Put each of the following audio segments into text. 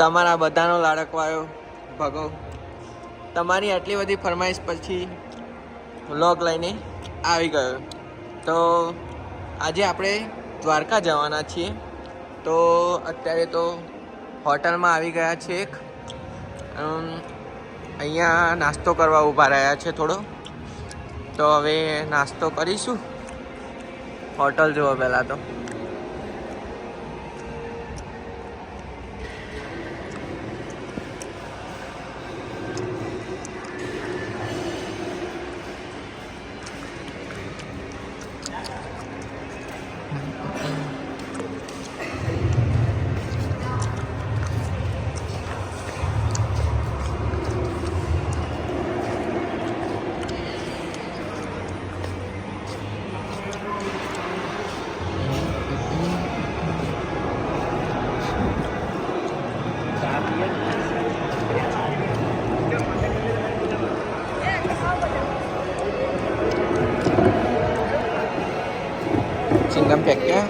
તમારા બધાનો લાડકવાયો, ભગો. તમારી આટલી બધી ફરમાઈશ પછી વ્લોગ લઈને આવી ગયો. તો આજે આપણે દ્વારકા જવાના છીએ. તો અત્યારે તો હોટલમાં આવી ગયા છે એક. અહીંયા નાસ્તો કરવા ઊભા રહ્યા છે થોડો. તો હવે નાસ્તો કરીશું. હોટલ જુઓ પહેલાં તો. Okay. ચિંગમ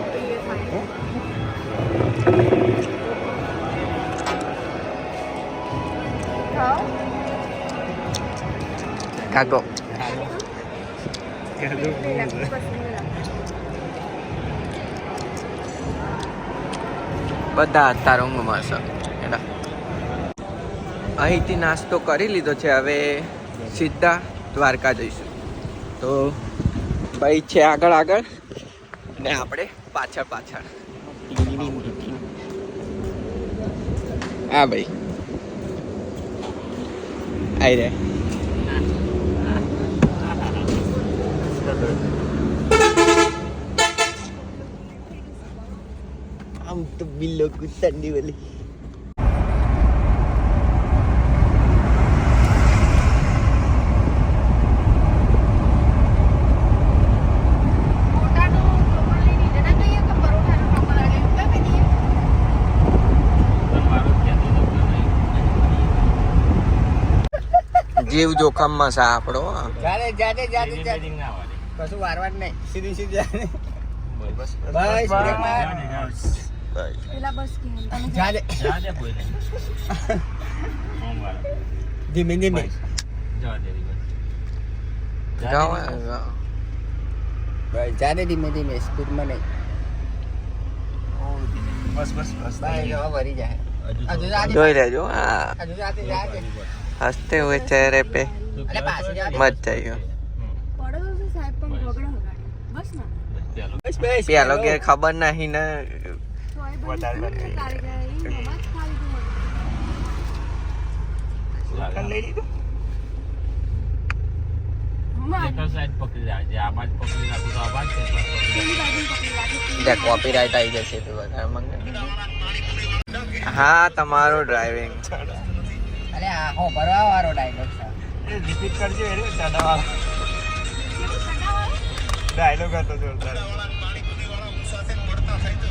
kagok. બધા ઊંઘમાં છે. એના અહીંથી નાસ્તો કરી લીધો છે. હવે સીધા દ્વારકા જઈશું. તો ભાઈ છે આગળ આગળ. અને આપણે પાછળ પાછળ. હા ભાઈ. આઈ રે. આમ તો બિલ્લો કુત્તંડી વાલી જીવ જોખમમાં છે આપણો જાડે જાડે જાડે જાડે કશું વારવાર નહીં. સીધી સીધી બસ જાડે ધીમે ધીમે. જાડે ધીમે ધીમે. સ્પીડમાં નહીં. બસ બસ બસ. બાય જવા જાય. જોઈ લેજો હા. હસતે હુએ ચહેરે पे મત જઈયો પેલો કે ખબર નહીં ને કોપીરાઇટ આવી જશે હા તમારું ડ્રાઇવિંગ અરે આ હો ભરવા વાળો ડાયલોગ છે રિપીટ કરજો એ ચડાવા ડાયલોગ હતો જોરદાર.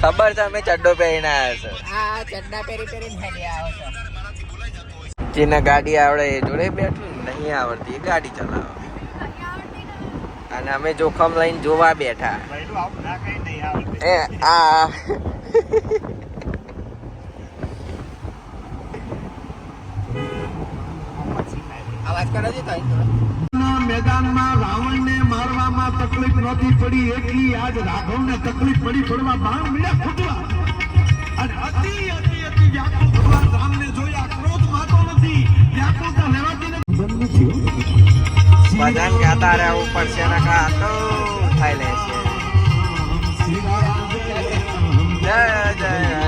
ખબર છે અમે ચડ્ડો પહેરીને આવ્યા હા ચડ્ડા પહેરી પહેરીને ફેરી આવ્યો છે. જેને ગાડી આવડે એ જોડે બેઠું નહીં આવડતી એ ગાડી ચલાવે. અને અમે જોખમ લઈને જોવા બેઠા. ભાઈનું આવું ના કઈ નહીં આવડે એ આ અવાજ કરો છો તો અહીં થોડો. ના મેદાનમાં રાવણને મારવામાં તકલીફ નહોતી પડી એકી આજ રાઘવને તકલીફ પડી થોડવા બાણ મળ્યા ફૂટવા. અને અતિ અતિ અતિ વ્યાકુળ ભગવાન રામને જોયા ક્રોધ માતો નથી વ્યાકુળતા લેવાતી નથી. બધાને કહેતા રહેવું પડશે ને તો ખાઈ લે છે. જય જય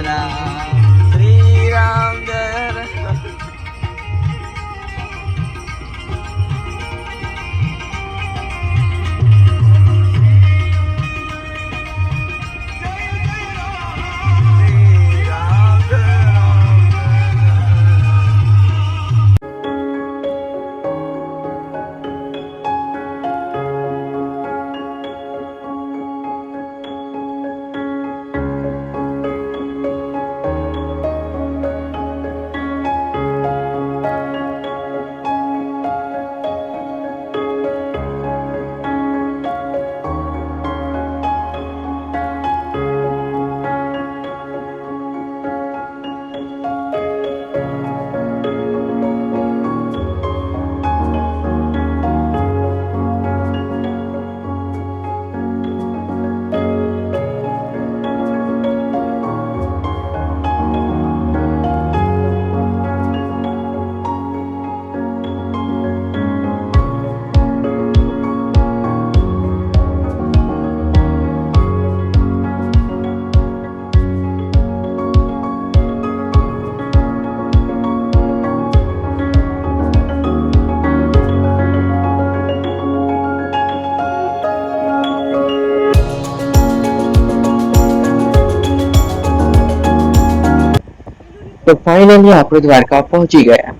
તો ફાઇનલી આપણે દ્વારકા પહોંચી ગયા.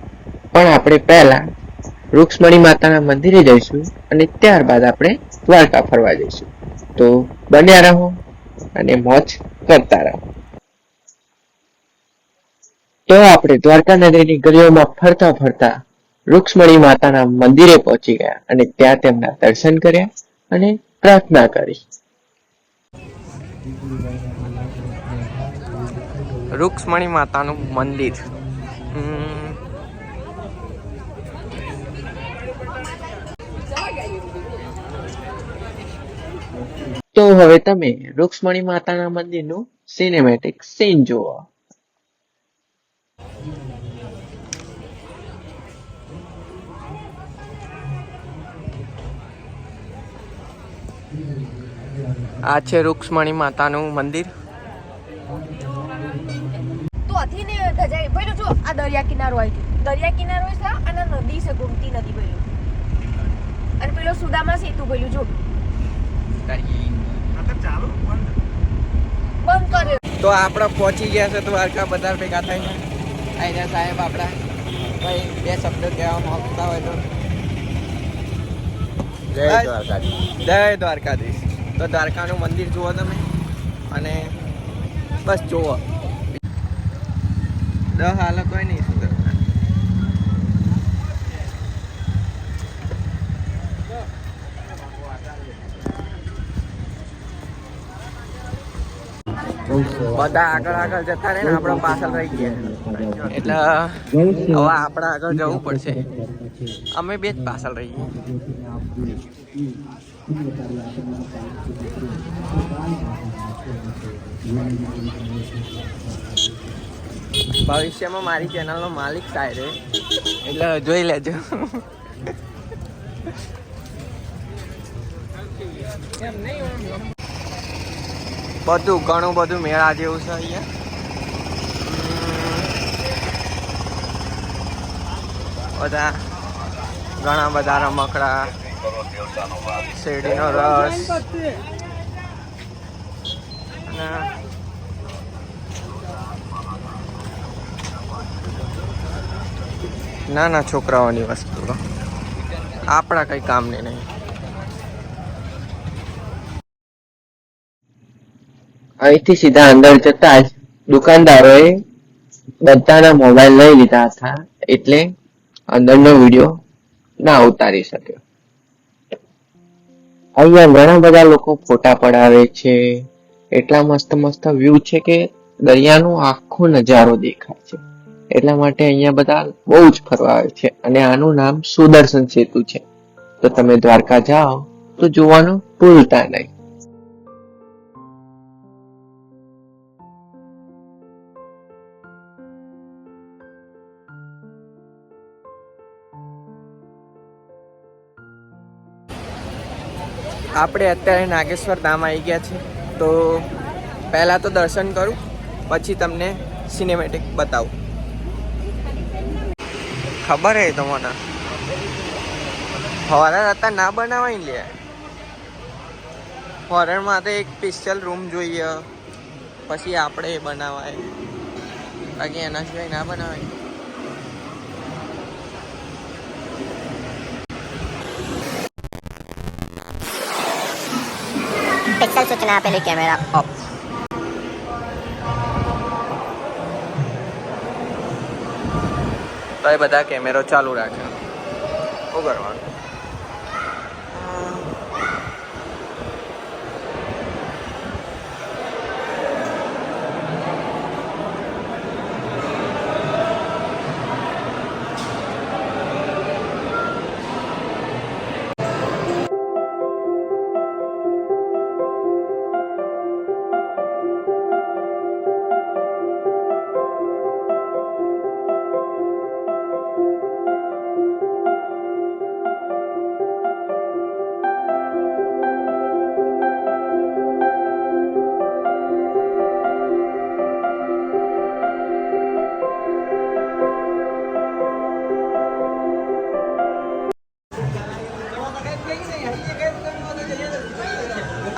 પણ આપણે પહેલા રૂક્ષ્મણી માતાના મંદિરે જઈશું અને ત્યારબાદ આપણે દ્વારકા ફરવા જઈશું. તો બન્યા રહો અને મોજ કરતા રહો. તો આપણે દ્વારકા નગરીની ગલીઓમાં ફરતા ફરતા રૂક્ષ્મણી માતાના મંદિરે પહોંચી ગયા અને ત્યાં તેમના દર્શન કર્યા અને પ્રાર્થના કરી. રૂક્ષ્મણી માતાનું મંદિર. તો હવે તમે રૂક્ષ્મણી માતાના મંદિરનું સિનેમેટિક સીન જુઓ. આ છે રૂક્ષ્મણી માતાનું મંદિર. તો અથી ને ધજાઈ પેલું જો આ દરિયા કિનારો આવી ગયો. દરિયા કિનારો છે અને નદી છે ગોમતી નદી પેલું અને પેલો સુદામા સેતુ પેલું જો. બંધ કરે તો આપણે પહોંચી ગયા છે દ્વારકા બધા ભેગા થઈને. આઈને સાહેબ આપણા. ભાઈ બે શબ્દો કહેવા માંગતા હોય તો. જય દ્વારકાધીશ. જય દ્વારકાધીશ. તો દ્વારકાનું મંદિર જુઓ તમે. અને બસ જુઓ. દહ હાલત હોય નહીં સુંદર બધા આગળ આગળ જતા રહે ને આપડે પાછળ રહી ગયા. એટલે હવે આપણે આગળ જવું પડશે. અમે બે જ પાછળ રહીએ. ભવિષ્યમાં મારી ચેનલનો માલિક રે. એટલે જોઈ લેજો. બધું, ઘણું બધું મેળા જેવું છે અહીંયા. બધા, ઘણા બધા રમકડા, શેરડીનો રસ. અને નાના છોકરાઓની વસ્તુઓ આપણા કઈ કામની નહીં. અહીંથી સીધા અંદર જતા જ દુકાનદારોએ બધાના મોબાઈલ લઈ લીધા હતા, એટલે અંદરનો વીડિયો ના ઉતારી શક્યો. અહીંયા ઘણા બધા લોકો ફોટા પડાવે છે, એટલા મસ્ત મસ્ત વ્યૂ છે કે દરિયાનો આખો નજારો દેખાય છે. એટલા માટે અહીંયા બધા બહુ જ ફરવા આવે છે. અને આનું નામ સુદર્શન સેતુ છે. તો તમે દ્વારકા જાઓ, તો જોવાનું ભૂલતા નહીં. આપણે અત્યારે નાગેશ્વર ધામ આવી ગયા છે તો પહેલાં તો દર્શન કરું, પછી તમને સિનેમેટિક બતાવું. ખબર હે તો મને હોરર હતા ના બનાવાય લે. હોરરમાં તો એક સ્પેશિયલ રૂમ જોઈએ. પછી આપણે એ બનાવાય. બાકી એના સિવાય ના બનાવાય. પિક્સલ સૂચના આપેલી કેમેરા ઓફ તો એ બધા કેમેરો ચાલુ રાખે. શું કરવાનું?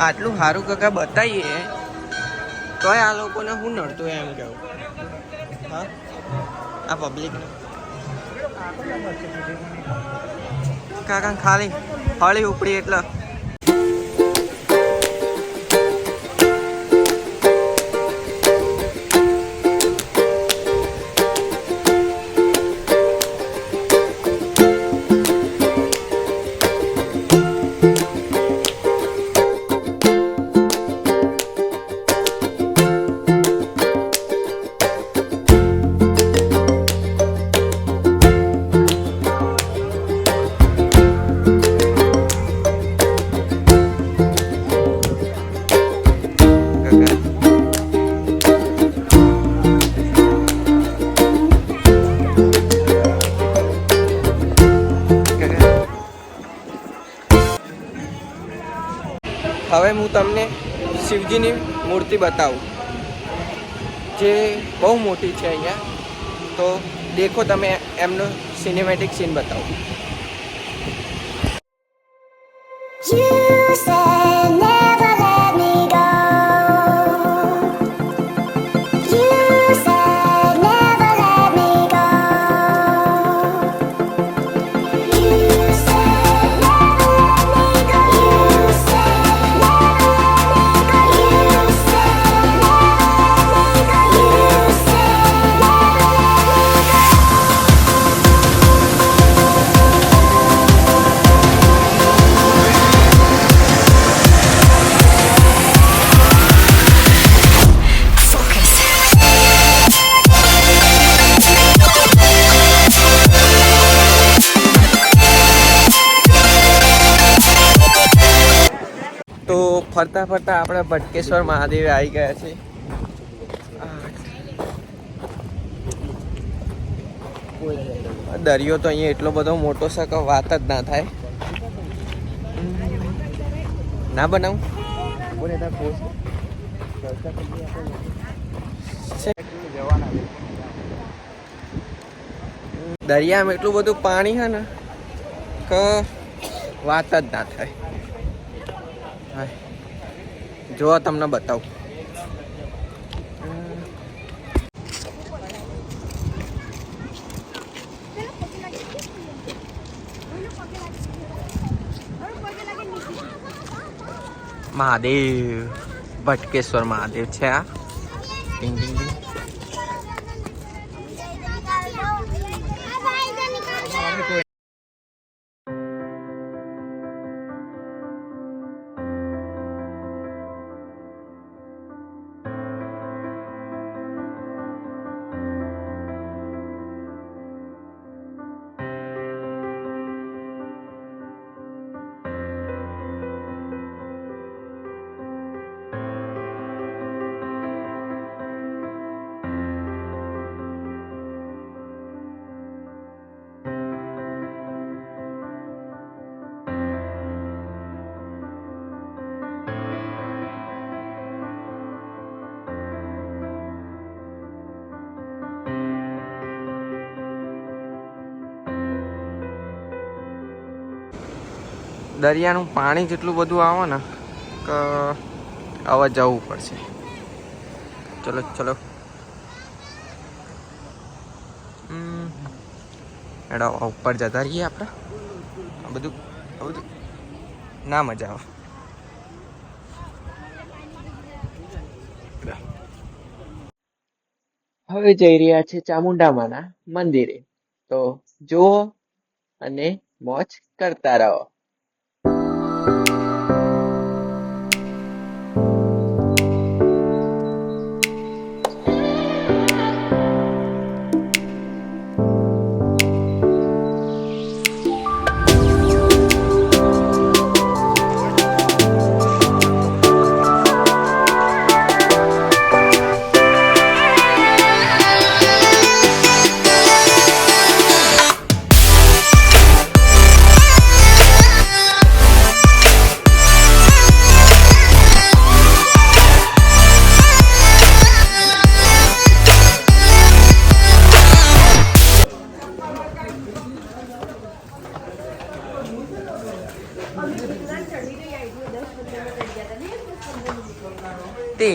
આટલું સારું કાકા બતાવીએ તોય આ લોકોને હું નડતું એમ કહું. હા? આ પબ્લિક કાકા ખાલી હળી ઉપડી એટલે મૂર્તિ બતાવું. જે બહુ મોટી છે અહીંયા. તો દેખો તમે એમનો સિનેમેટિક સીન બતાવો. You said ફરતા ફરતા આપણે ભટકેશ્વર મહાદેવ આવી ગયા છે. દરિયો તો અહીંયા એટલો બધો મોટો છે કે વાત જ ના થાય. ના બનાવું? દરિયામાં એટલું બધું પાણી છે ને, કે વાત જ ના થાય. હાય. જો તમને બતાવું. મહાદેવ. ભટકેશ્વર મહાદેવ છે આ. ટીંગ ટીંગ ટીંગ. દરિયાનું પાણી જેટલું બધું આવે ને, કે આવા જવું પડશે. ચલો ચલો. એડા ઉપર જતા રહીએ આપણે. આ બધું આ બધું. ના મજા આવે. હવે જઈ રહ્યા છે ચામુંડામાના મંદિરે. તો જુઓ અને મોજ કરતા રહો.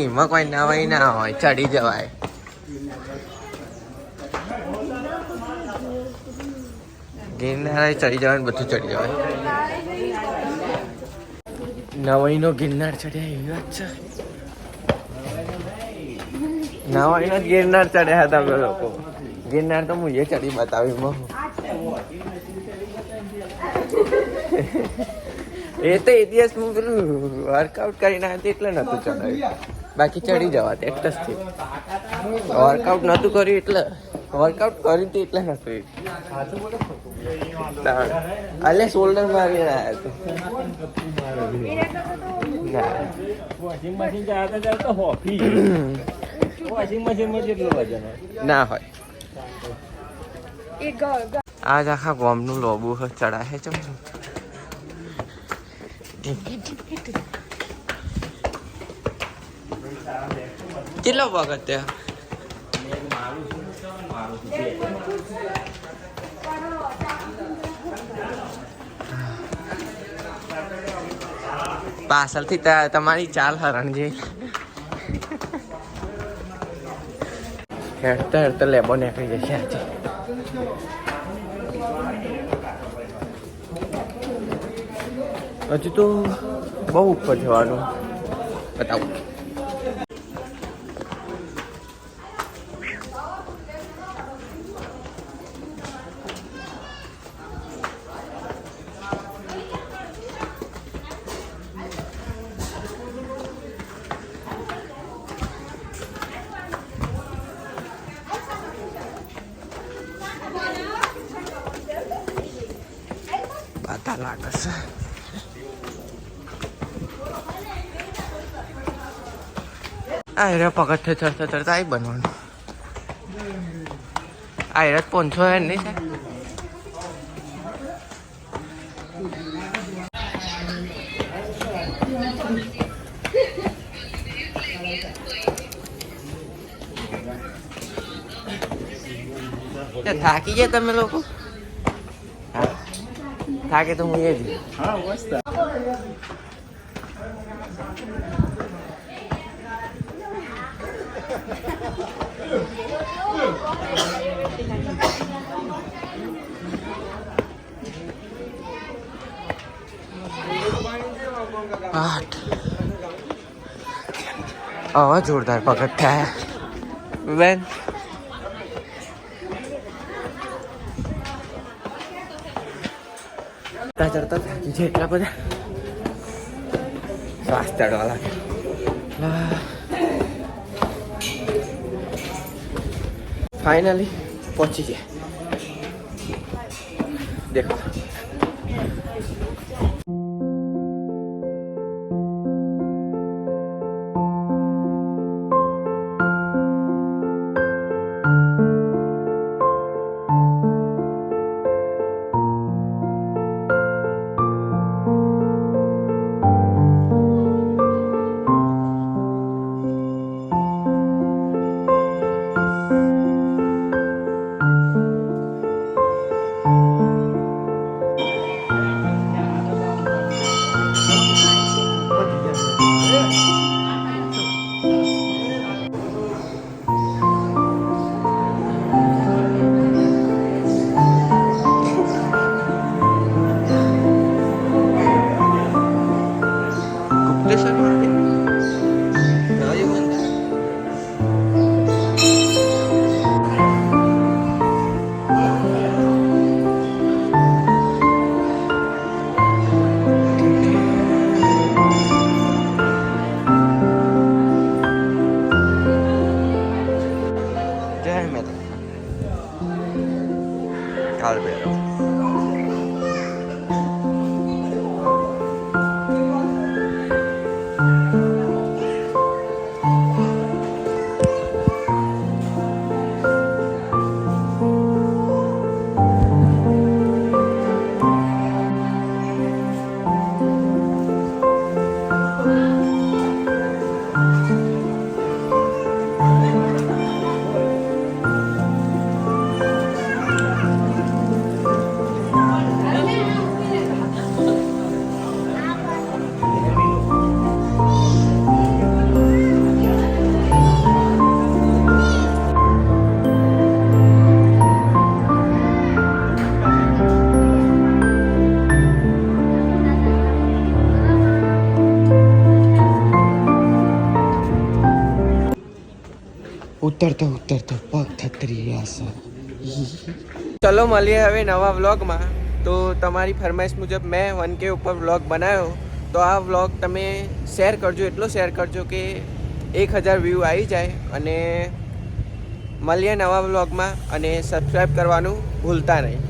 તેમાં કોઈ નવાઈ ના હોય, ચડી જવાય. ગિરનાર ચડી જવાય બધું ચડી જવાય. નવાઈનો ગિરનાર ચડ્યા એવી વાત છે? નવાઈનો જ ગિરનાર ચડ્યા હતા અમે લોકો. ગિરનાર તો હું એ ચડી બતાવી એ તો એ દિવસ હું પેલું વર્કઆઉટ કરીને આવ્યો એટલે નતું ચડાવ્યું બાકી ચડી જવા એક્ટસથી વર્કઆઉટ નતું કર્યું એટલે વર્કઆઉટ કર્યું હતું એટલે નહોતું અલે શોલ્ડર મારી આવ્યા ના. હોય. આજ આખા ગોમનું લોબુ ચડાશે ચમ કેટલો વખત પાછળથી તમારી ચાલ હરણ જેવી. હેડતા હેડતા લેબો નીકળી જશે આજે. હજુ તો બહુ ઉપર જવાનું. બતાવું પાતા લાગે છે આ રે પગથે ચડતા ચડતા આઈ બનવાનું. આ રે, પોંછો હે નહીં છે થાકી ગયા તમે લોકો. થાકે તો હું એ જ. હા મસ્ત આઠ. આવા જોરદાર है वैन ચડતા થાકી છે એટલા બધા. શ્વાસ ચડવા લાગે ફાઇનલી પહોંચી ગયા દેખો જય મેદાન કાલ ભૈરવ ચલો મળીએ હવે નવા વ્લોગમાં. તો તમારી ફરમાઈશ મુજબ મેં વન કે ઉપર વ્લોગ બનાવ્યો. તો આ વ્લોગ તમે શેર કરજો, એટલો શેર કરજો કે એક હજાર વ્યૂ આવી જાય અને મળીએ નવા વ્લોગમાં અને સબસ્ક્રાઈબ કરવાનું ભૂલતા નહીં.